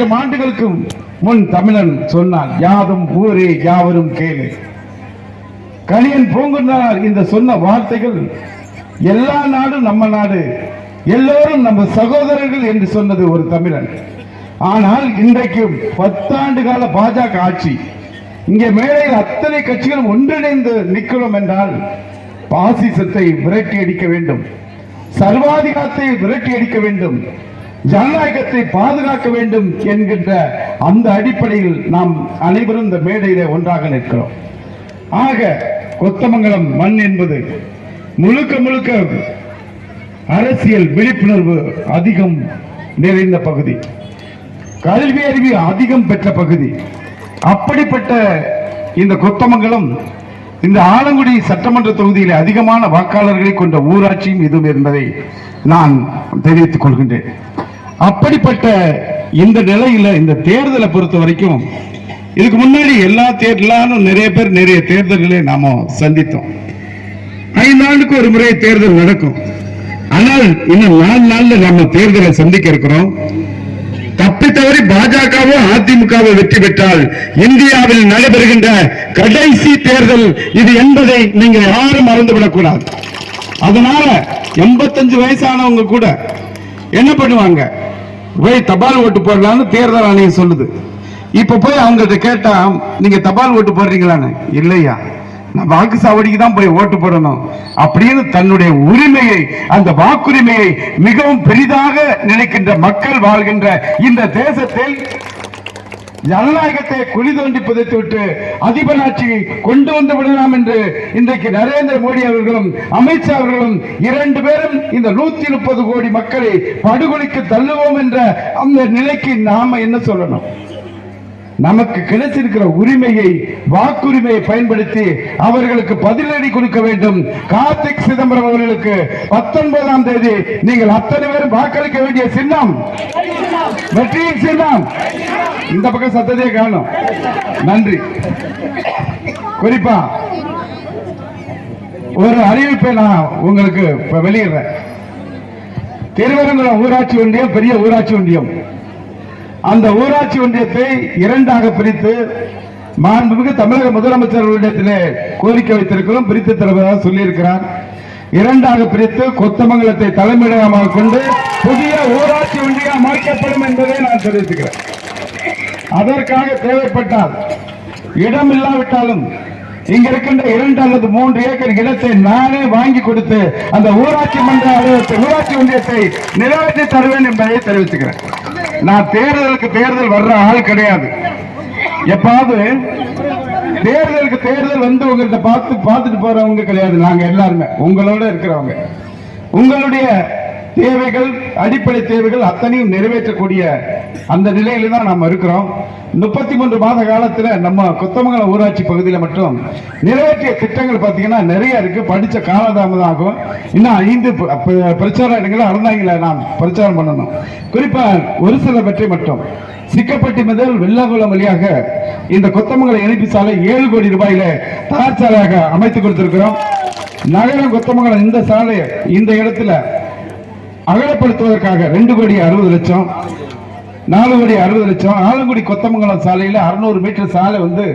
ஆயிரம் ஆண்டுகளுக்கும் முன் தமிழன் சொன்னான் யாதும் ஊரே யாவரும் கேளு. கணியன் பூங்குன்றார் இந்த சொன்ன வார்த்தைகள் எல்லா நாடும் நம்ம நாடு எல்லோரும் நம்ம சகோதரர்கள் என்று சொன்னது ஒரு தமிழன். ஆனால் இன்றைக்கு பத்தாண்டு கால பாஜக ஆட்சி இங்கே மேடையில் அத்தனை கட்சிகளும் ஒன்றிணைந்து நிற்கிறோம் என்றால் பாசிசத்தை விரட்டி அடிக்க வேண்டும் சர்வாதிகாரத்தை விரட்டி அடிக்க வேண்டும் ஜனநாயகத்தை பாதுகாக்க வேண்டும் என்கின்ற அந்த அடிப்படையில் நாம் அனைவரும் இந்த மேடையிலே ஒன்றாக நிற்கிறோம். ஆக கொத்தமங்கலம் மண் என்பது முழுக்க முழுக்க அரசியல் விழிப்புணர்வு அதிகம் நிறைந்த பகுதி. கல்வி அறிவு அதிகம் பெற்ற பகுதி. அப்படிப்பட்ட இந்த கொத்தமங்கலம் இந்த ஆலங்குடி சட்டமன்ற தொகுதியில் அதிகமான வாக்காளர்களை கொண்ட ஊராட்சியும் இதுவும் என்பதை நான் தெரிவித்துக் கொள்கின்றேன். அப்படிப்பட்ட இந்த நிலையில இந்த தேர்தலை பொறுத்த வரைக்கும் இதுக்கு முன்னாடி எல்லா தேர்தலும் நிறைய பேர் நிறைய தேர்தல்களை நாம சந்தித்தோம். ஐந்தாண்டுக்கு ஒரு முறை தேர்தல் நடக்கும். ஆனால் இன்னும் நாலு நாள்ல நம்ம தேர்தலை சந்திக்க இருக்கிறோம். தப்பித்தவரை பாஜகவும் பாஜகவோ அதிமுகவோ வெற்றி பெற்றால் இந்தியாவில் நடைபெறுகின்ற கடைசி தேர்தல் இது என்பதை நீங்க யாரும் மறந்துவிடக் கூடாது அதனால எண்பத்தஞ்சு வயசானவங்க கூட என்ன பண்ணுவாங்க? போய் தபால் ஓட்டு போடலாம்னு தேர்தல் ஆணையம் சொல்லுது. இப்ப போய் அவங்கள்ட்ட கேட்டா நீங்க தபால் ஓட்டு போடுறீங்களான்னு? இல்லையா. நான் வாக்கு சாவடிக்கு தான் போய் ஓட்டு போடணும். அப்படின்னு தன்னுடைய உரிமையை அந்த வாக்குரிமையை மிகவும் பெரிதாக நினைக்கின்ற மக்கள் வாழ்கின்ற இந்த தேசத்தில் ஜனநாயகத்தை குழி தோண்டி புதைத்து விட்டு அதிபர் ஆட்சி கொண்டு வந்து விடலாம் என்று இன்றைக்கு நரேந்திர மோடி அவர்களும் அமித்ஷா அவர்களும் இரண்டு பேரும் இந்த நூத்தி முப்பது கோடி மக்களை படுகொலைக்கு தள்ளுவோம் என்ற அந்த நிலைக்கு நாம என்ன சொல்லணும்? நமக்கு கிடைச்சிருக்கிற உரிமையை வாக்குரிமையை பயன்படுத்தி அவர்களுக்கு பதிலடி கொடுக்க வேண்டும். கார்த்திக் சிதம்பரம் அவர்களுக்கு பத்தொன்பதாம் தேதி நீங்கள் அத்தனை பேரும் வாக்களிக்க வேண்டிய சின்னம். வெற்றியின் சின்னம். இந்த பக்கம் சத்தத்தையே காணும். நன்றி. குறிப்பா ஒரு அறிவிப்பை நான் உங்களுக்கு வெளியிடுறேன். திருவரங்குளம் ஊராட்சி ஒன்றியம் பெரிய ஊராட்சி ஒன்றியம். அந்த ஊராட்சி ஒன்றியத்தை இரண்டாக பிரித்து மாண்புமிகு தமிழக முதலமைச்சர் அவர்களிடத்திலே கோரிக்கை வைத்திருக்கிறோம். பிரித்து தருவதாக சொல்லியிருக்கிறார். இரண்டாக பிரித்து கொத்தமங்கலத்தை தலைமையிடமாக கொண்டு புதிய ஊராட்சி ஒன்றியம் அமைக்கப்படும் என்பதை நான் தெரிவித்துக்கிறேன். அதற்காக தேவைப்பட்டால் இடம் இல்லாவிட்டாலும் இங்க இருக்கின்ற இரண்டு அல்லது மூன்று ஏக்கர் இடத்தை நானே வாங்கி கொடுத்து அந்த ஊராட்சி மன்ற அலுவலகத்தை ஊராட்சி ஒன்றியத்தை நிறைவேற்றி தருவேன் என்பதை தெரிவித்துக்கிறேன். நான் தேர்தலுக்கு தேர்தல் வர்ற ஆள் கிடையாது. எப்பாவது தேர்தலுக்கு தேர்தல் வந்து உங்கள்கிட்ட பார்த்து பார்த்துட்டு போறவங்க கிடையாது. நாங்க எல்லாருமே உங்களோட இருக்கிறவங்க. உங்களுடைய தேவைகள் அடிப்படை தேவைகள் அத்தனையும் நிறைவேற்றக்கூடிய அந்த நிலையில தான் நம்ம இருக்கிறோம். முப்பத்தி மூன்று மாத காலத்தில் நம்ம கொத்தமங்கலம் ஊராட்சி பகுதியில் மட்டும் நிறைவேற்றிய திட்டங்கள் பார்த்தீங்கன்னா நிறைய இருக்கு. படித்த காலதாமதம் ஆகும். இன்னும் ஐந்து ப- பிரச்சார இடங்களை அறந்தாங்கள நாம் பிரச்சாரம் பண்ணணும். குறிப்பாக ஒரு சில பற்றி மட்டும். சிக்கப்பட்டி முதல் வெள்ளகுளம் வழியாக இந்த கொத்தமங்கலம் இணைப்பு சாலை ஏழு கோடி ரூபாயில தார் சாலையாக அமைத்து கொடுத்திருக்கிறோம். நகரம் கொத்தமங்கலம் இந்த சாலை இந்த இடத்துல அகலப்படுத்துவதற்காக ரெண்டு கோடி அறுபது லட்சம் நாலு கோடி அறுபது லட்சம் ஆலங்குடி கொத்தமங்கலம் சாலையில் அறுநூறு மீட்டர் சாலை வந்து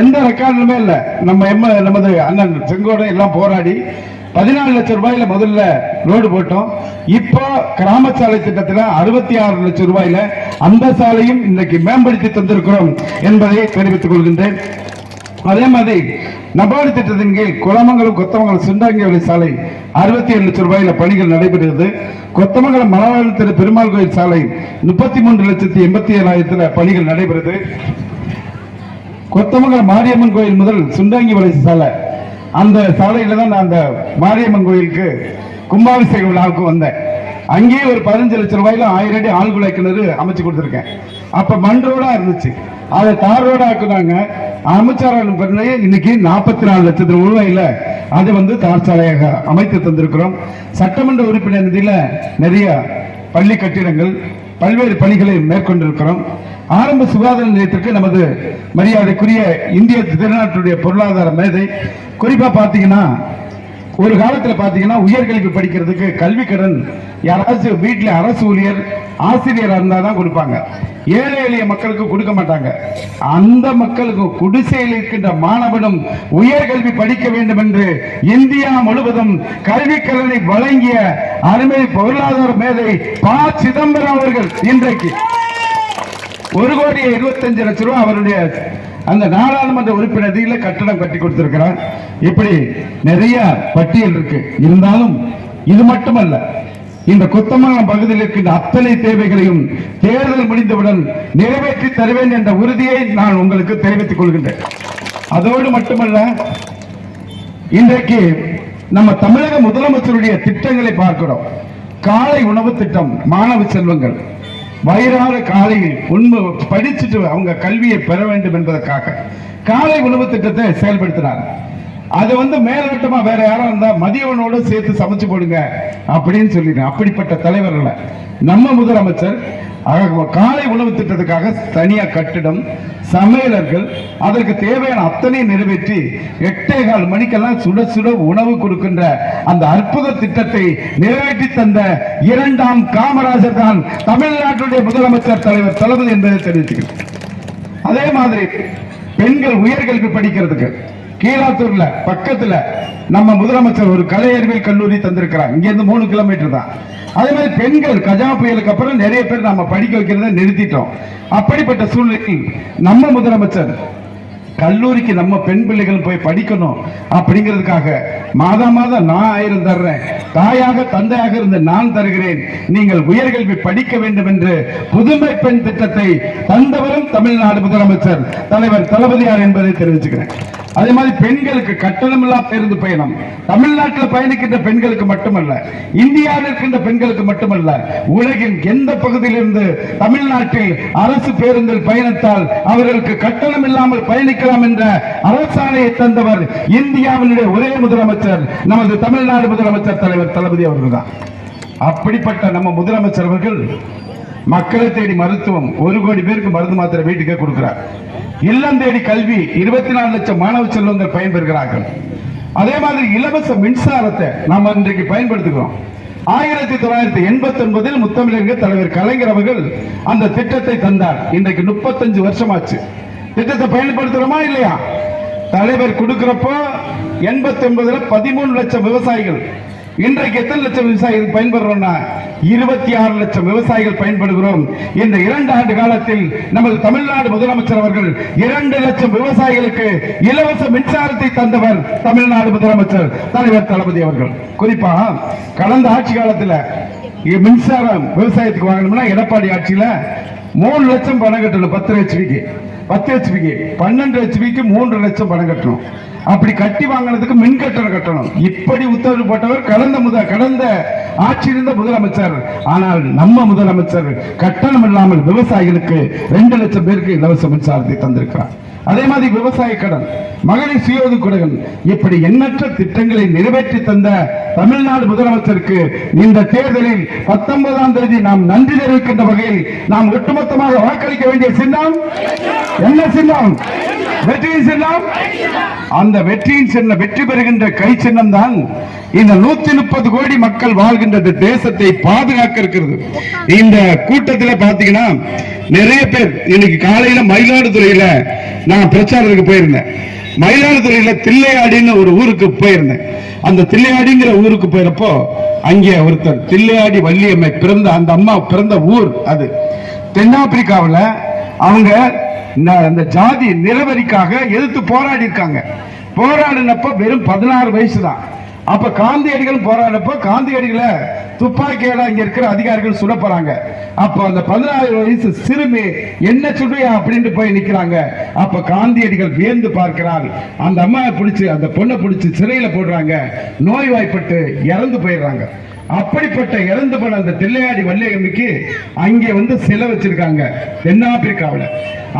எந்த ரெக்கார்டுமே இல்லை. நம்ம எம்ம நமது அண்ணன் செங்கோடை எல்லாம் போராடி பதினாலு லட்சம் ரூபாயில முதல்ல ரோடு போட்டோம். இப்போ கிராம சாலை திட்டத்தில் அறுபத்தி ஆறு லட்சம் ரூபாயில அந்த சாலையும் இன்னைக்கு மேம்படுத்தி தந்திருக்கிறோம் என்பதை தெரிவித்துக் கொள்கின்றேன். அதே மாதிரி நபார்டு திட்டத்தின் கீழ் குளமங்கலம் கொத்தமங்கலம் சுண்டாங்கி சாலை அறுபத்தி ஏழு லட்சம் ரூபாயில பணிகள் நடைபெறுகிறது. கொத்தமங்கலம் மலவாழ்வு திரு பெருமாள் கோயில் சாலை முப்பத்தி மூன்று லட்சத்தி எண்பத்தி ஏழாயிரத்துல பணிகள் நடைபெறுது. கொத்தமங்கலம் மாரியம்மன் கோயில் முதல் சுண்டாங்கி வளர்ச்சி சாலை. அந்த சாலையில தான் நான் அந்த மாரியம்மன் கோயிலுக்கு கும்பாபிஷேக விழாவுக்கு வந்தேன். அங்கேயே ஒரு பதினஞ்சு லட்சம் ரூபாயில ஆயிரம் அடி ஆழ்குழாய் கிணறு அமைச்சு கொடுத்துருக்கேன். அப்ப மண் ரோடா இருந்துச்சு. அதை தார் ரோடா ஆக்குனாங்க. அமைச்சரான இன்னைக்கு நாற்பத்தி நாலு லட்சத்து ரூபாயில அதை வந்து தார் சாலையாக அமைத்து தந்திருக்கிறோம். சட்டமன்ற உறுப்பினர் நிதியில நிறைய பள்ளி கட்டிடங்கள் பல்வேறு பணிகளை மேற்கொண்டிருக்கிறோம். ஆரம்ப சுகாதார நிலையத்திற்கு நமது மரியாதைக்குரிய இந்திய திருநாட்டுடைய பொருளாதார மேதை. குறிப்பா பாத்தீங்கன்னா ஒரு காலத்துல பாத்தீங்கன்னா உயர்கல்வி படிக்கிறதுக்கு கல்வி கடன் யாராச்சும் வீட்டுல அரசு ஊழியர் ஆசிரியர் இருந்தா தான் கொடுப்பாங்க. ஏழை எளிய மக்களுக்கு கொடுக்க மாட்டாங்க. அந்த மக்களுக்கு குடிசையில் இருக்கின்ற மாணவனும் உயர்கல்வி படிக்க வேண்டும் என்று இந்தியா முழுவதும் கல்வி கடனை வழங்கிய அருமை பொருளாதார மேதை ப. சிதம்பரம் அவர்கள் இன்றைக்கு. ஒரு கோடி இருபத்தஞ்சு லட்சம் ரூபாய் அவருடைய அந்த நாடாளுமன்ற உறுப்பினர் நிதியில கட்டணம் கட்டி கொடுத்திருக்கிறார். இப்படி நிறைய பட்டியல் இருக்கு. இருந்தாலும் இது மட்டுமல்ல இந்த கொத்தமங்கலம் பகுதியில் இருக்கின்ற அத்தனை தேவைகளையும் தேர்தல் முடிந்தவுடன் நிறைவேற்றி தருவேன் என்ற உறுதியை நான் உங்களுக்கு தெரிவித்துக் கொள்கின்றேன். அதோடு மட்டுமல்ல இன்றைக்கு நம்ம தமிழக முதலமைச்சருடைய திட்டங்களை பார்க்கிறோம். காலை உணவு திட்டம் மாணவ செல்வங்கள். வயிறார காலையில் உண்மை படிச்சுட்டு அவங்க கல்வியை பெற வேண்டும் என்பதற்காக. காலை உணவு திட்டத்தை செயல்படுத்தினார். அது வந்து மேலோட்டமா வேற யாரும் இருந்தா மதியவனோட சேர்த்து சமைச்சு போடுங்க அப்படின்னு சொல்லிடுறேன் அப்படிப்பட்ட தலைவர்களை நம்ம முதலமைச்சர் காலை உணவு திட்டத்துக்காக தனியா கட்டிடம் சமையலர்கள் அதற்கு தேவையான அத்தனை நிறைவேற்றி எட்டே கால் மணிக்கெல்லாம் சுட சுட உணவு கொடுக்கின்ற அந்த அற்புத திட்டத்தை நிறைவேற்றி தந்த இரண்டாம் காமராஜர் தான் தமிழ்நாட்டுடைய முதலமைச்சர் தலைவர் தளபதி என்பதை தெரிவித்துக்கிறேன். அதே மாதிரி பெண்கள் உயர்கல்வி படிக்கிறதுக்கு கீழாத்தூர்ல பக்கத்துல நம்ம முதலமைச்சர் ஒரு கலை அறிவியல் கல்லூரி தந்திருக்கிறார். இங்க இருந்து மூணு கிலோமீட்டர் தான். அதே மாதிரி பெண்கள் கஜா புயலுக்கு அப்புறம் நிறைய பேர் நம்ம படிக்க வைக்கிறத நிறுத்திட்டோம். அப்படிப்பட்ட சூழ்நிலையில் நம்ம முதலமைச்சர் கல்லூரிக்கு நம்ம பெண் பிள்ளைகள் போய் படிக்கணும் அப்படிங்கிறதுக்காக மாதா மாதம் நான் ஆயிரம் தர்றேன். தாயாக தந்தையாக இருந்து நான் தருகிறேன். நீங்கள் உயர்கல்வி படிக்க வேண்டும் என்று புதுமை பெண் திட்டத்தை தந்தவரும் தமிழ்நாடு முதலமைச்சர் தலைவர் தளபதியார் என்பதை தெரிவிச்சுக்கிறேன். அதே மாதிரி பெண்களுக்கு கட்டணமில்லா பேருந்து பயணம். தமிழ்நாட்டில் பயணிக்கின்ற பெண்களுக்கு மட்டுமல்ல இந்தியாவில் இருக்கின்ற பெண்களுக்கு மட்டுமல்ல உலகின் எந்த பகுதியிலிருந்து தமிழ்நாட்டில் அரசு பேருந்தில் பயணித்தால் அவர்களுக்கு கட்டணம் இல்லாமல் பயணிக்கலாம் என்ற அரசாணையை தந்தவர் இந்தியாவினுடைய ஒரே முதலமைச்சர். முதலமைச்சர் நமது தமிழ்நாடு முதலமைச்சர் தலைவர் தளபதி அவர்கள் தான் அப்படிப்பட்ட நம்ம முதலமைச்சர் அவர்கள் மக்களை தேடி மருத்துவம் ஒரு கோடி பேருக்கு மருந்து மாத்திரை வீட்டுக்கே கொடுக்கிறார். இல்லம் தேடி கல்வி இருபத்தி நாலு லட்சம் மாணவ செல்வங்கள் பயன்பெறுகிறார்கள். அதே மாதிரி இலவச மின்சாரத்தை நாம் இன்றைக்கு பயன்படுத்துகிறோம். ஆயிரத்தி தொள்ளாயிரத்தி எண்பத்தி ஒன்பதில் முத்தமிழக தலைவர் கலைஞர் அவர்கள் அந்த திட்டத்தை தந்தார். இன்றைக்கு முப்பத்தஞ்சு வருஷமாச்சு. திட்டத்தை பயன்படுத்துறோமா இல்லையா? தலைவர் கொடுக்கிறப்போ எண்பத்தி ஒன்பதுல பதிமூணு லட்சம் விவசாயிகள். இன்றைக்கு எத்தனை லட்சம் விவசாயிகள் பயன்படுறோம்னா? இருபத்தி ஆறு லட்சம் விவசாயிகள் பயன்படுகிறோம். இந்த இரண்டு ஆண்டு காலத்தில் நமது தமிழ்நாடு முதலமைச்சர் அவர்கள் இரண்டு லட்சம் விவசாயிகளுக்கு இலவச மின்சாரத்தை தந்தவர் தமிழ்நாடு முதலமைச்சர் தலைவர் தளபதி அவர்கள். குறிப்பா கடந்த ஆட்சி காலத்துல மின்சாரம் விவசாயத்துக்கு வாங்கணும்னா எடப்பாடி ஆட்சியில மூணு லட்சம் பணம் கட்டணும் பத்து ஹெச்பிக்கு பத்து ஹெச்பிக்கு பன்னெண்டு ஹெச்பிக்கு மூன்று லட்சம் பணம் கட்டணும். அப்படி கட்டி வாங்கினதுக்கு மின் கட்டணம். கட்டணும் இப்படி உத்தரவு போட்டவர் கடந்த முத கடந்த ஆட்சி இருந்த முதலமைச்சர். ஆனால் நம்ம முதலமைச்சர் கட்டணம் இல்லாமல் விவசாயிகளுக்கு ரெண்டு லட்சம் பேருக்கு இலவச மின்சாரத்தை தந்திருக்கிறார். அதே மாதிரி விவசாய கடன் மகளிர் சுய ஒதுக்கீடுகள் இப்படி எண்ணற்ற திட்டங்களை நிறைவேற்றி தந்த தமிழ்நாடு முதலமைச்சருக்கு இந்த தேர்தலில் பத்தொன்பதாம் தேதி நாம் நன்றி தெரிவிக்கின்ற வகையில் நாம் ஒட்டுமொத்தமாக வாக்களிக்க வேண்டிய சின்னம்? என்ன சின்னம்? வெற்றியின் சின்னம் அந்த வெற்றியின் சின்னம் வெற்றி பெறுகின்ற கை சின்னம் தான் இந்த நூத்தி முப்பது கோடி மக்கள் வாழ்கின்ற தேசத்தை பாதுகாக்க இருக்கிறது. இந்த கூட்டத்தில் பாத்தீங்கன்னா நிறைய பேர் இன்னைக்கு காலையில மயிலாடுதுறையில நான் பிரச்சாரத்துக்கு போயிருந்தேன். மயிலாடுதுறையில தில்லையாடின்னு ஒரு ஊருக்கு போயிருந்தேன். அந்த தில்லையாடிங்கிற ஊருக்கு போயிருப்போ அங்கே ஒருத்தர் தில்லையாடி வள்ளியம்மை பிறந்த அந்த அம்மா பிறந்த ஊர் அது. தென்னாப்பிரிக்காவில் அவங்க அந்த ஜாதி நிலவரிக்காக எதிர்த்து போராடி இருக்காங்க போராடினப்ப வெறும் பதினாறு வயசு தான் அப்ப காந்தியடிகள் போராடினப்ப காந்தியடிகளை துப்பாக்கியால இங்க இருக்கிற அதிகாரிகள் சுட போறாங்க. அப்ப அந்த பதினாறு வயசு சிறுமி என்ன சொல்றியா அப்படின்ட்டு போய் நிக்கிறாங்க. அப்ப காந்தியடிகள் வியந்து பார்க்கிறார். அந்த அம்மாவை பிடிச்சு அந்த பொண்ணை பிடிச்சு சிறையில போடுறாங்க. நோய்வாய்ப்பட்டு இறந்து போயிடுறாங்க. அப்படிப்பட்ட இறந்து போன அந்த தில்லையாடி வள்ளியம்மைக்கு அங்கே வந்து சிலை வச்சிருக்காங்க தென்னாப்பிரிக்காவில்.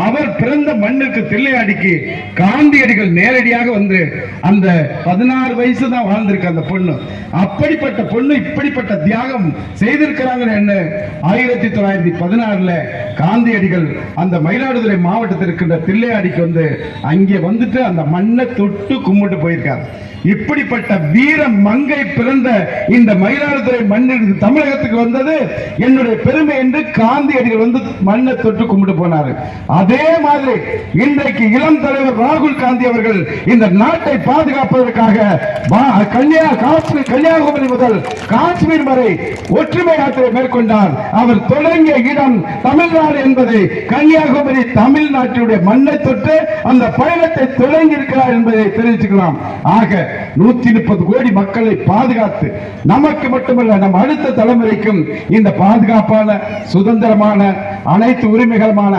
அவர் பிறந்த மண்ணுக்கு தில்லையாடிக்கு காந்தியடிகள் நேரடியாக வந்து அந்த பதினாறு வயசு தான் வாழ்ந்திருக்கு அந்த பொண்ணு. அப்படிப்பட்ட பொண்ணு இப்படிப்பட்ட தியாகம் செய்திருக்கிறாங்க என்ன? ஆயிரத்தி தொள்ளாயிரத்தி பதினாறுல காந்தியடிகள் அந்த மயிலாடுதுறை மாவட்டத்தில் இருக்கின்ற தில்லையாடிக்கு வந்து அங்கே வந்துட்டு அந்த மண்ணை தொட்டு கும்பிட்டு போயிருக்காரு. இப்படிப்பட்ட வீர மங்கை பிறந்த இந்த மயிலாடுதுறை மண்ணிற்கு தமிழகத்துக்கு வந்தது. என்னுடைய பெருமை என்று காந்தியடிகள் வந்து மண்ணை தொட்டு கும்பிட்டு போனாரு. அதே மாதிரி இன்றைக்கு இளம் தலைவர் ராகுல் காந்தி அவர்கள் இந்த நாட்டை பாதுகாப்பதற்காக கன்னியா காஷ்மீர் கன்னியாகுமரி முதல் காஷ்மீர் வரை ஒற்றுமை யாத்திரை மேற்கொண்டார். அவர் தொடங்கிய இடம் தமிழ்நாடு என்பதை கன்னியாகுமரி தமிழ்நாட்டினுடைய மண்ணை தொட்டு அந்த பயணத்தை தொடங்கி இருக்கிறார் என்பதை தெரிவிச்சுக்கலாம் ஆக நூத்தி முப்பது கோடி மக்களை பாதுகாத்து நமக்கு மட்டும் மட்டுமல்ல நம் அடுத்த தலைமுறைக்கும் இந்த பாதுகாப்பான சுதந்திரமான அனைத்து உரிமைகளுமான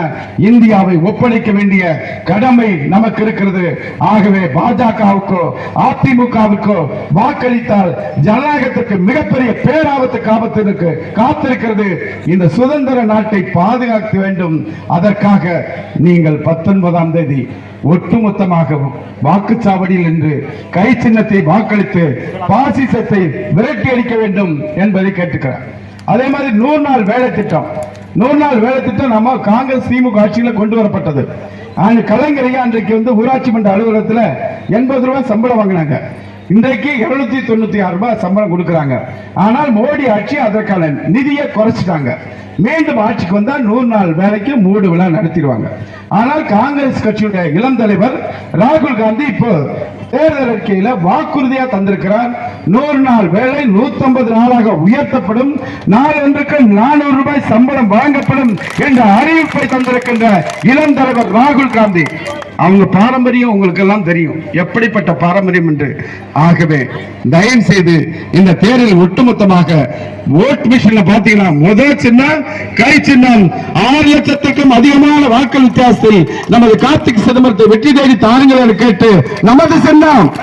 இந்தியாவை ஒப்படைக்க வேண்டிய கடமை நமக்கு இருக்கிறது. ஆகவே பாஜகவுக்கோ அதிமுகவுக்கோ வாக்களித்தால் ஜனநாயகத்திற்கு மிகப்பெரிய பேராபத்து காபத்திற்கு காத்திருக்கிறது. இந்த சுதந்திர நாட்டை பாதுகாக்க வேண்டும். அதற்காக நீங்கள் பத்தொன்பதாம் தேதி ஒட்டுமொத்தமாக வாக்குச்சாவடியில் நின்று கை சின்னத்தை வாக்களித்து பாசிசத்தை விரட்டி அடிக்க வேண்டும் என்பதை கேட்டுக்கிறார். அதே மாதிரி நூறு நாள் வேலை திட்டம். நூறு நாள் வேலை திட்டம் நம்ம காங்கிரஸ் திமுக ஆட்சியில் கொண்டு வரப்பட்டது. அந்த கலைஞரையா அன்றைக்கு வந்து ஊராட்சி மன்ற அலுவலகத்தில் எண்பது ரூபாய் சம்பளம் வாங்கினாங்க. இன்றைக்கு இருநூத்தி தொண்ணூத்தி ஆறு ரூபாய் சம்பளம் கொடுக்குறாங்க. ஆனால் மோடி ஆட்சி அதற்கான நிதியை குறைச்சிட்டாங்க. மீண்டும் ஆட்சிக்கு வந்தால் நூறு நாள் வேலைக்கு மூடு விழா நடத்திடுவாங்க. ஆனால் காங்கிரஸ் கட்சியுடைய இளம் தலைவர் ராகுல் காந்தி இப்போ தேர்தல் அறிக்கையில வாக்குறுதியா தந்திருக்கிறார். நூறு நாள் வேலை 150 நாளாக உயர்த்தப்படும். நாளொன்றுக்கு நானூறு ரூபாய் சம்பளம் வழங்கப்படும் என்ற அறிவிப்பை தந்திருக்கின்ற இளம் தலைவர் ராகுல் காந்தி. அவங்க பாரம்பரியம் உங்களுக்கு எல்லாம் தெரியும். எப்படிப்பட்ட பாரம்பரியம் என்று. ஆகவே தயவு செய்து இந்த தேர்தல் ஒட்டுமொத்தமாக ஓட் மிஷின்ல பாத்தீங்கன்னா முதல் சின்ன கை சின்னம் ஆறு லட்சத்துக்கும் அதிகமான வாக்கு வித்தியாசத்தில் நமது கார்த்திக் சிதம்பரத்தை வெற்றி தேடி தாருங்கள் என்று கேட்டு நமது சின்னம்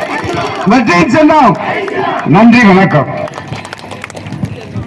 வெற்றி சின்னம். நன்றி வணக்கம்.